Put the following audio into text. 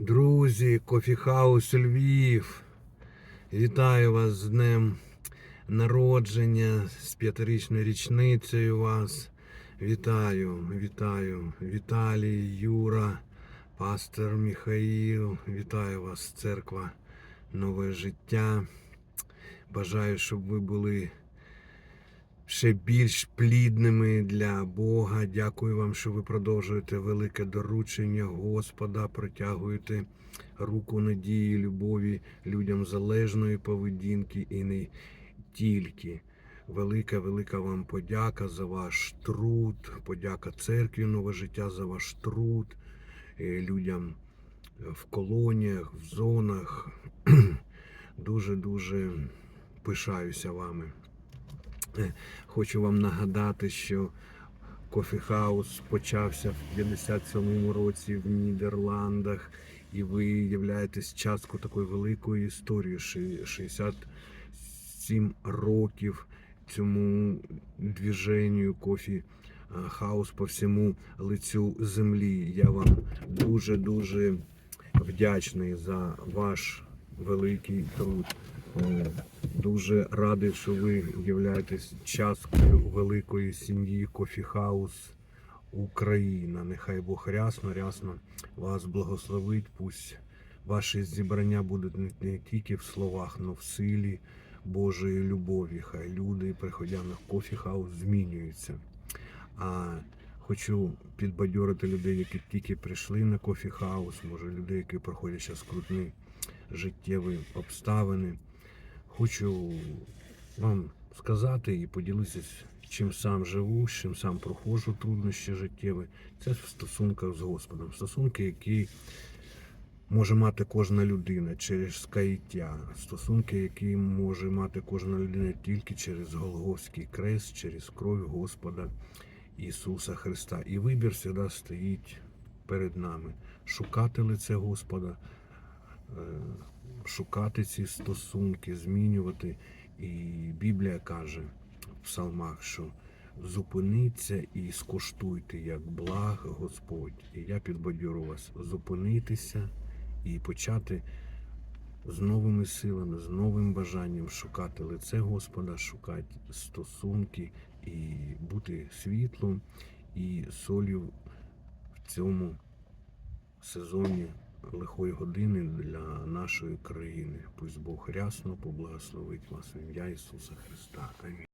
Друзі, Кофіхаус Львів. Вітаю вас з днем народження, з п'ятирічною річницею вас. Вітаю, вітаю, Віталій, Юра, пастор Михаїл. Вітаю вас, церква Нове життя. Бажаю, щоб ви були ще більш плідними для Бога. Дякую вам, що ви продовжуєте велике доручення Господа, протягуєте руку надії, любові людям залежної поведінки і не тільки. Велика, велика вам подяка за ваш труд, подяка церкві Нове життя за ваш труд, е, людям в колоніях, в зонах. Дуже-дуже пишаюся вами. Е, Хочу вам нагадати, що кофіхаус почався в 57-му році в Нідерландах, і ви являєтесь часткою такої великої історії. Ши- 67 років цьому движенню кофі а, хаус по всьому лицю землі. Я вам дуже дуже вдячний за ваш великий труд. Е, Дуже радий, що ви являєтесь часткою великої сім'ї Кофі Хаус Україна. Нехай Бог рясно, рясно вас благословить. Пусть ваші зібрання будуть не- тільки в словах, але в силі Божої любові. Хай люди, приходя на Кофі Хаус, змінюються. А хочу підбадьорити людей, які тільки прийшли на Кофі Хаус, може людей, які проходять зараз крутні життєві обставини. Хочу вам сказати і поділитися, чим сам живу, чим сам проходжу труднощі життєві. Це в стосунках з Господом. Стосунки, які може мати кожна людина через каяття. Стосунки, які може мати кожна людина тільки через Голгофський крест, через кров Господа Ісуса Христа. І вибір завжди стоїть перед нами. Шукати лице Господа, е, шукати ці стосунки, змінювати. І Біблія каже в псалмах, що зупиніться і скуштуйте, як благ Господь. І я підбадьорю вас зупинитися і почати з новими силами, з новим бажанням шукати лице Господа, шукати стосунки і бути світлом і солью в цьому сезоні лихої години для нашої країни. Пусть Бог рясно поблагословить вас в ім'я Ісуса Христа. Амінь.